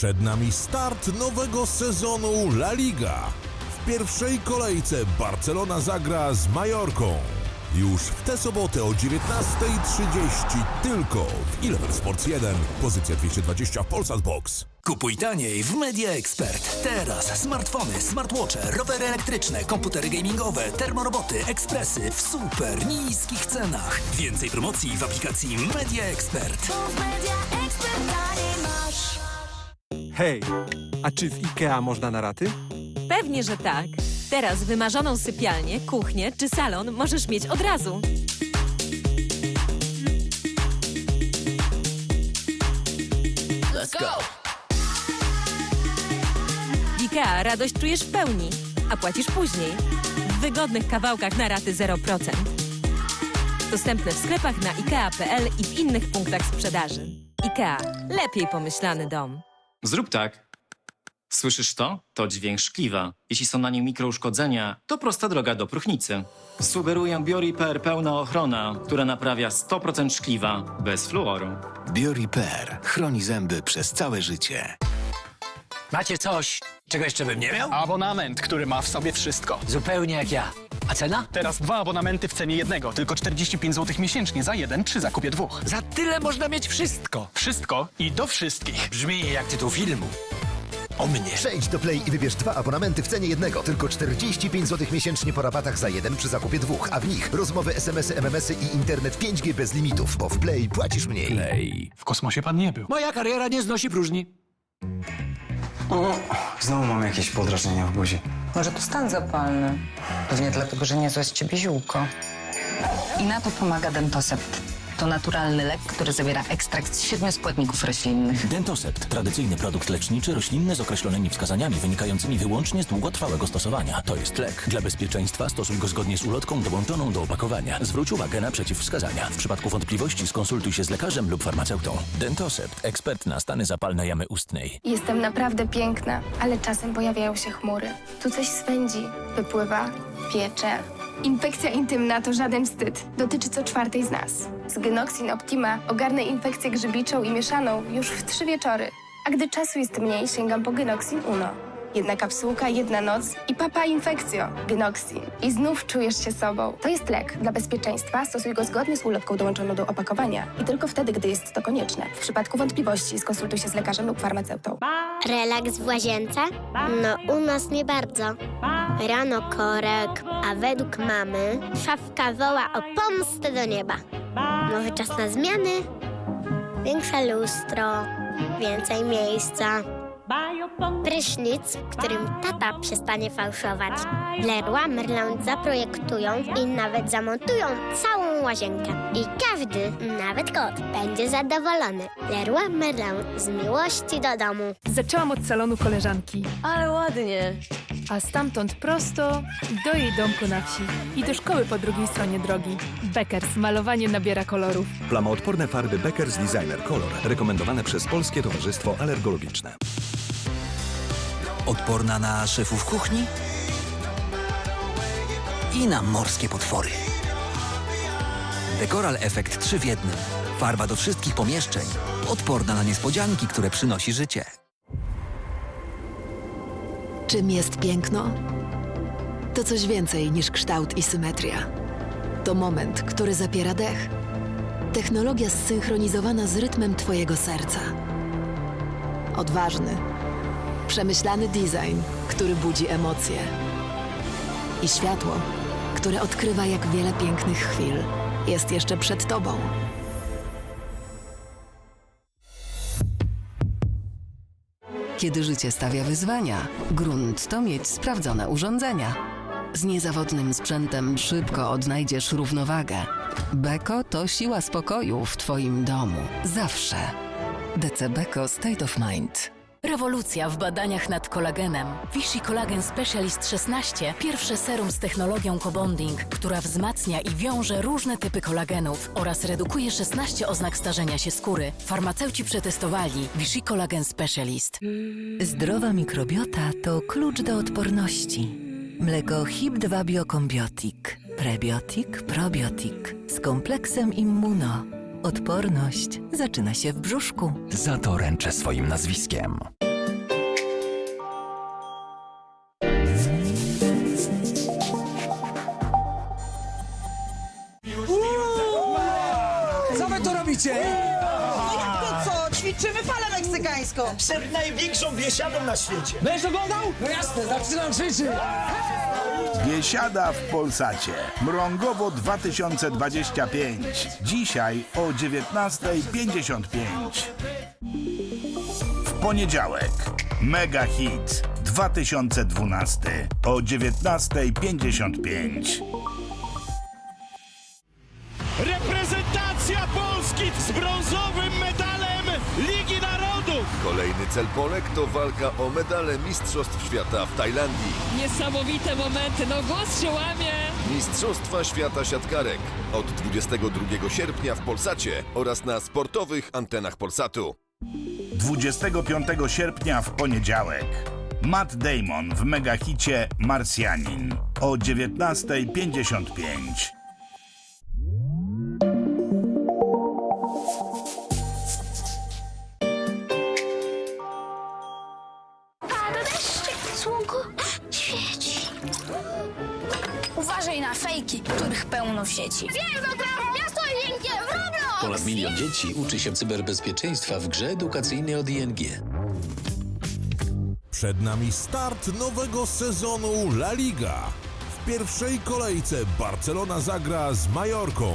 Przed nami start nowego sezonu La Liga. W pierwszej kolejce Barcelona zagra z Majorką. Już w tę sobotę o 19.30 tylko w Eleven Sports 1. Pozycja 220 w Polsat Box. Kupuj taniej w Media Expert. Teraz smartfony, smartwatche, rowery elektryczne, komputery gamingowe, termoroboty, ekspresy w super niskich cenach. Więcej promocji w aplikacji Media Expert. Media Expert taniej masz. Hej, a czy w IKEA można na raty? Pewnie, że tak. Teraz wymarzoną sypialnię, kuchnię czy salon możesz mieć od razu. Let's go! W IKEA radość czujesz w pełni, a płacisz później. W wygodnych kawałkach na raty 0%. Dostępne w sklepach na IKEA.pl i w innych punktach sprzedaży. IKEA. Lepiej pomyślany dom. Zrób tak. Słyszysz to? To dźwięk szkliwa. Jeśli są na nim mikrouszkodzenia, to prosta droga do próchnicy. Sugeruję Bioriper pełna ochrona, która naprawia 100% szkliwa, bez fluoru. BioRepair chroni zęby przez całe życie. Macie coś, czego jeszcze bym nie miał? Abonament, który ma w sobie wszystko. Zupełnie jak ja. A cena? Teraz dwa abonamenty w cenie jednego, tylko 45 zł miesięcznie za jeden przy zakupie dwóch. Za tyle można mieć wszystko. Wszystko i do wszystkich. Brzmi jak tytuł filmu. O mnie. Przejdź do Play i wybierz dwa abonamenty w cenie jednego. Tylko 45 zł miesięcznie po rabatach za jeden przy zakupie dwóch, a w nich rozmowy, SMS-y, MMS-y i internet 5G bez limitów, bo w Play płacisz mniej. Play. W kosmosie pan nie był. Moja kariera nie znosi próżni. Znowu mam jakieś podrażnienia w buzi. Może to stan zapalny. Pewnie dlatego, że nie złe ciebie ziółko. I na to pomaga Dentosept. To naturalny lek, który zawiera ekstrakt z siedmiu składników roślinnych. Dentosept. Tradycyjny produkt leczniczy roślinny z określonymi wskazaniami wynikającymi wyłącznie z długotrwałego stosowania. To jest lek. Dla bezpieczeństwa stosuj go zgodnie z ulotką dołączoną do opakowania. Zwróć uwagę na przeciwwskazania. W przypadku wątpliwości skonsultuj się z lekarzem lub farmaceutą. Dentosept. Ekspert na stany zapalne jamy ustnej. Jestem naprawdę piękna, ale czasem pojawiają się chmury. Tu coś swędzi, wypływa, piecze. Infekcja intymna to żaden wstyd. Dotyczy co czwartej z nas. Z Genoxin Optima ogarnę infekcję grzybiczą i mieszaną już w trzy wieczory. A gdy czasu jest mniej, sięgam po Genoxin Uno. Jedna kapsułka, jedna noc i papa infekcjo. Genoxin. I znów czujesz się sobą. To jest lek. Dla bezpieczeństwa stosuj go zgodnie z ulotką dołączoną do opakowania. I tylko wtedy, gdy jest to konieczne. W przypadku wątpliwości skonsultuj się z lekarzem lub farmaceutą. Relaks w łazience? No, u nas nie bardzo. Rano korek, a według mamy szafka woła o pomstę do nieba. Może czas na zmiany? Większe lustro, więcej miejsca. Prysznic, w którym tata przestanie fałszować. Leroy Merlin zaprojektują i nawet zamontują całą łazienkę. I każdy, nawet kot, będzie zadowolony. Leroy Merlin z miłości do domu. Zaczęłam od salonu koleżanki, Ale ładnie. A stamtąd prosto do jej domku na wsi i do szkoły po drugiej stronie drogi. Beckers, malowanie nabiera kolorów. Plamoodporne farby Beckers Designer Color, rekomendowane przez Polskie Towarzystwo Alergologiczne. Odporna na szefów kuchni i na morskie potwory. Dekoral Efekt 3 w jednym. Farba do wszystkich pomieszczeń. Odporna na niespodzianki, które przynosi życie. Czym jest piękno? To coś więcej niż kształt i symetria. To moment, który zapiera dech. Technologia zsynchronizowana z rytmem Twojego serca. Odważny, przemyślany design, który budzi emocje. I światło, które odkrywa, jak wiele pięknych chwil jest jeszcze przed Tobą. Kiedy życie stawia wyzwania, grunt to mieć sprawdzone urządzenia. Z niezawodnym sprzętem szybko odnajdziesz równowagę. Beko to siła spokoju w Twoim domu. Zawsze. DC Beko State of Mind. Rewolucja w badaniach nad kolagenem. Vichy Collagen Specialist 16. Pierwsze serum z technologią co-bonding, która wzmacnia i wiąże różne typy kolagenów oraz redukuje 16 oznak starzenia się skóry. Farmaceuci przetestowali Vichy Collagen Specialist. Zdrowa mikrobiota to klucz do odporności. Mleko HIP2 Biokombiotik. Prebiotik, probiotik. Z kompleksem immuno. Odporność zaczyna się w brzuszku. Za to ręczę swoim nazwiskiem. Co wy tu robicie? No jak to co? Ćwiczymy falę meksykańską. Przed największą biesiadą na świecie. Będziesz oglądał? No jasne, zaczynam ćwiczyć. Hej! Biesiada w Polsacie. Mrągowo 2025. Dzisiaj o 19.55. W poniedziałek. Mega Hit 2012 o 19.55. Kolejny cel Polek to walka o medale Mistrzostw Świata w Tajlandii. Niesamowite momenty, no głos się łamie. Mistrzostwa Świata Siatkarek od 22 sierpnia w Polsacie oraz na sportowych antenach Polsatu. 25 sierpnia w poniedziałek. Matt Damon w megahicie Marsjanin o 19.55. pełno w sieci. Wiem, to miasto wielkie w Roblox! Ponad milion dzieci uczy się cyberbezpieczeństwa w grze edukacyjnej od ING. Przed nami start nowego sezonu La Liga. W pierwszej kolejce Barcelona zagra z Majorką.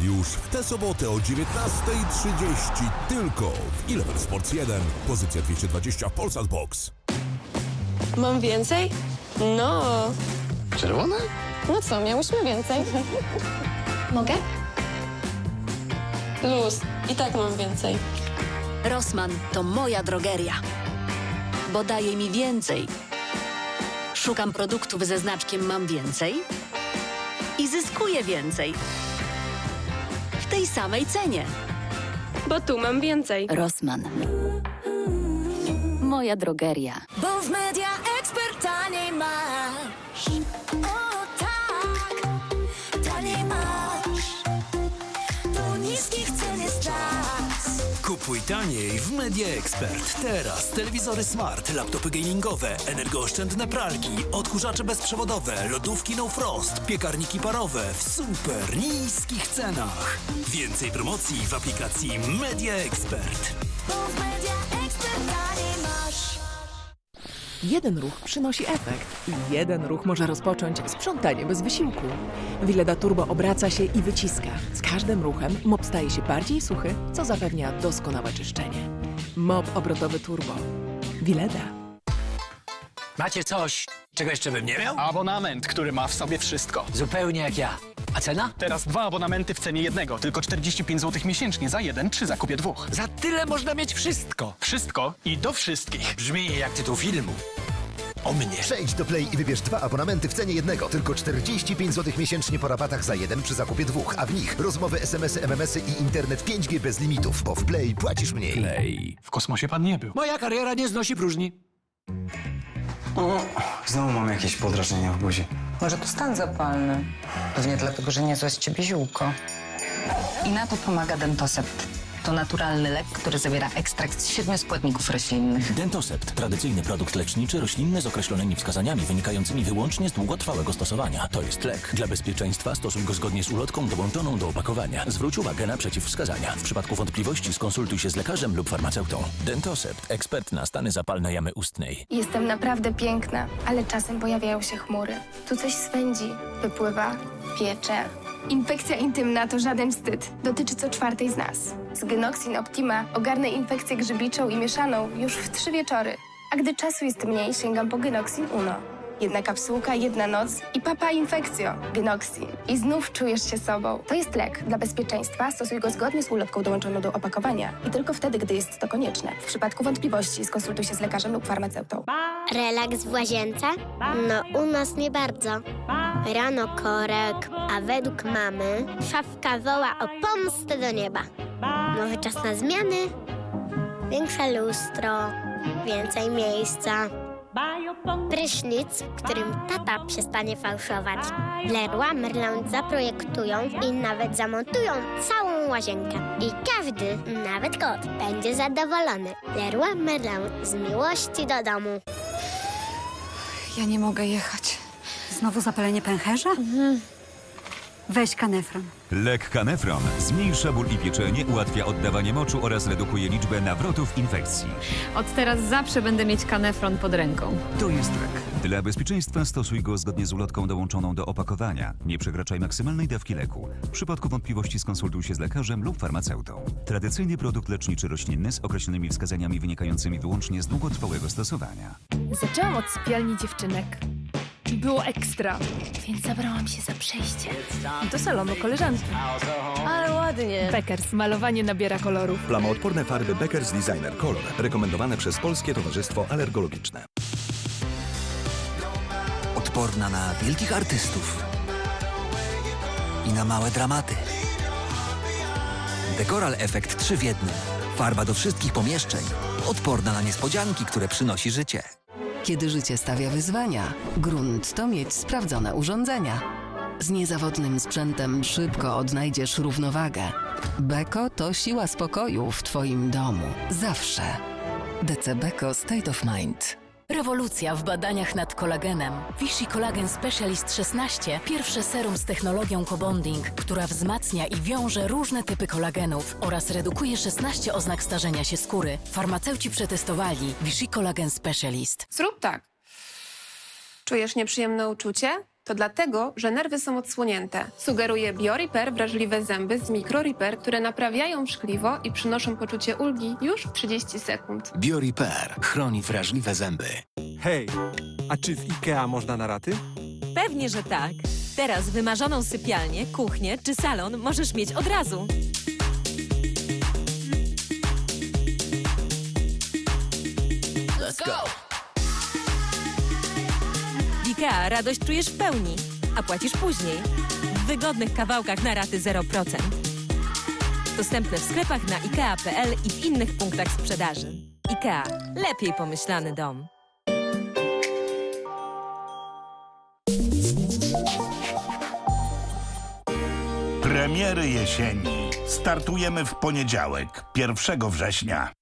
Już w tę sobotę o 19.30 tylko w Eleven Sports 1. Pozycja 220 Polsat Box. Mam więcej? No. Czerwone? No co, miałyśmy więcej. Mogę? Luz. I tak mam więcej. Rossmann to moja drogeria, bo daje mi więcej. Szukam produktów ze znaczkiem Mam Więcej i zyskuję więcej. W tej samej cenie. Bo tu mam więcej. Rossmann. Moja drogeria. Bo w media ekspert taniej masz. Taniej w Media Expert. Teraz telewizory smart, laptopy gamingowe, energooszczędne pralki, odkurzacze bezprzewodowe, lodówki no frost, piekarniki parowe w super niskich cenach. Więcej promocji w aplikacji Media Expert. Jeden ruch przynosi efekt i jeden ruch może rozpocząć sprzątanie bez wysiłku. Wileda Turbo obraca się i wyciska. Z każdym ruchem mop staje się bardziej suchy, co zapewnia doskonałe czyszczenie. Mop obrotowy Turbo. Wileda. Macie coś, czego jeszcze bym nie miał? Abonament, który ma w sobie wszystko. Zupełnie jak ja. A cena? Teraz dwa abonamenty w cenie jednego, tylko 45 zł miesięcznie za jeden przy zakupie dwóch. Za tyle można mieć wszystko. Wszystko i do wszystkich. Brzmi jak tytuł filmu. O mnie. Przejdź do Play i wybierz dwa abonamenty w cenie jednego. Tylko 45 zł miesięcznie po rabatach za jeden przy zakupie dwóch, a w nich rozmowy, SMS-y, MMS-y i internet 5G bez limitów, bo w Play płacisz mniej. Play. W kosmosie pan nie był. Moja kariera nie znosi próżni. O, znowu mam jakieś podrażnienia w buzi. Może to stan zapalny. Pewnie dlatego, że niezłe z ciebie ziółko. I na to pomaga Dentosept. To naturalny lek, który zawiera ekstrakt z siedmiu składników roślinnych. Dentosept, tradycyjny produkt leczniczy roślinny z określonymi wskazaniami wynikającymi wyłącznie z długotrwałego stosowania. To jest lek. Dla bezpieczeństwa stosuj go zgodnie z ulotką dołączoną do opakowania. Zwróć uwagę na przeciwwskazania. W przypadku wątpliwości skonsultuj się z lekarzem lub farmaceutą. Dentosept, ekspert na stany zapalne jamy ustnej. Jestem naprawdę piękna, ale czasem pojawiają się chmury. Tu coś swędzi, wypływa, piecze. Infekcja intymna to żaden wstyd. Dotyczy co czwartej z nas. Z Genoxin Optima ogarnę infekcję grzybiczą i mieszaną już w trzy wieczory. A gdy czasu jest mniej, sięgam po Genoxin Uno. Jedna kapsułka, jedna noc i papa infekcjo. Genoxin. I znów czujesz się sobą. To jest lek. Dla bezpieczeństwa stosuj go zgodnie z ulotką dołączoną do opakowania. I tylko wtedy, gdy jest to konieczne. W przypadku wątpliwości skonsultuj się z lekarzem lub farmaceutą. Relaks w łazience? No, u nas nie bardzo. Rano korek, a według mamy szafka woła o pomstę do nieba. Może czas na zmiany? Większe lustro, więcej miejsca. Prysznic, w którym tata przestanie fałszować. Leroy Merlin zaprojektują i nawet zamontują całą łazienkę. I każdy, nawet kot, będzie zadowolony. Leroy Merlin z miłości do domu. Ja nie mogę jechać. Znowu zapalenie pęcherza? Weź kanefron. Lek Kanefron zmniejsza ból i pieczenie, ułatwia oddawanie moczu oraz redukuje liczbę nawrotów infekcji. Od teraz zawsze będę mieć kanefron pod ręką. To jest lek. Dla bezpieczeństwa stosuj go zgodnie z ulotką dołączoną do opakowania. Nie przekraczaj maksymalnej dawki leku. W przypadku wątpliwości skonsultuj się z lekarzem lub farmaceutą. Tradycyjny produkt leczniczy roślinny z określonymi wskazaniami wynikającymi wyłącznie z długotrwałego stosowania. Zaczęłam od sypialni dziewczynek. Było ekstra. Więc zabrałam się za przejście. Do salonu koleżanki. Ale ładnie. Beckers. Malowanie nabiera kolorów. Plamoodporne farby Beckers Designer Color. Rekomendowane przez Polskie Towarzystwo Alergologiczne. Odporna na wielkich artystów i na małe dramaty. Dekoral Efekt 3 w jednym. Farba do wszystkich pomieszczeń. Odporna na niespodzianki, które przynosi życie. Kiedy życie stawia wyzwania, grunt to mieć sprawdzone urządzenia. Z niezawodnym sprzętem szybko odnajdziesz równowagę. Beko to siła spokoju w Twoim domu. Zawsze. DC Beko State of Mind. Rewolucja w badaniach nad kolagenem. Vichy Collagen Specialist 16, pierwsze serum z technologią co-bonding, która wzmacnia i wiąże różne typy kolagenów oraz redukuje 16 oznak starzenia się skóry. Farmaceuci przetestowali Vichy Collagen Specialist. Zrób tak. Czujesz nieprzyjemne uczucie? To dlatego, że nerwy są odsłonięte. Sugeruje BioRepair wrażliwe zęby z MicroRepair, które naprawiają szkliwo i przynoszą poczucie ulgi już w 30 sekund. BioRepair chroni wrażliwe zęby. Hej, a czy w IKEA można na raty? Pewnie, że tak. Teraz wymarzoną sypialnię, kuchnię czy salon możesz mieć od razu. Let's go! IKEA radość czujesz w pełni, a płacisz później. W wygodnych kawałkach na raty 0%. Dostępne w sklepach na IKEA.pl i w innych punktach sprzedaży. IKEA. Lepiej pomyślany dom. Premiery jesieni. Startujemy w poniedziałek, 1 września.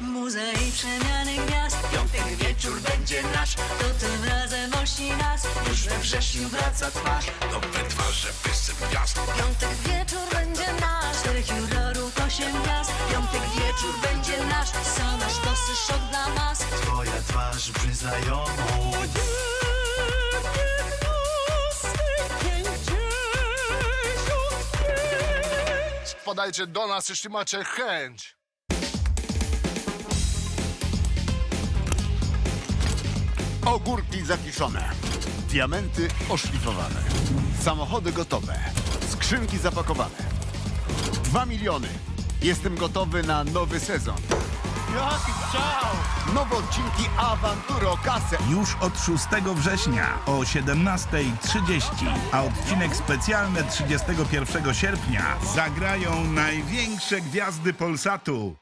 Muza i przemiany gwiazd wieczór będzie nasz. To tym razem osi nas. Już we wrześniu wraca twarz. Nowe twarze, wysyp gwiazd. Piątek wieczór będzie nasz. Czterech jurorów, osiem gwiazd. Piątek wieczór będzie nasz. Są nasz tosy, szok dla mas Twoja twarz brzmi znajomą Podajcie do nas, jeśli macie chęć. Ogórki zakiszone. Diamenty oszlifowane. Samochody gotowe. Skrzynki zapakowane. Dwa miliony. Jestem gotowy na nowy sezon. Jaki strzał! Nowe odcinki Awanturo Kasę. Już od 6 września o 17.30, a odcinek specjalny 31 sierpnia zagrają największe gwiazdy Polsatu.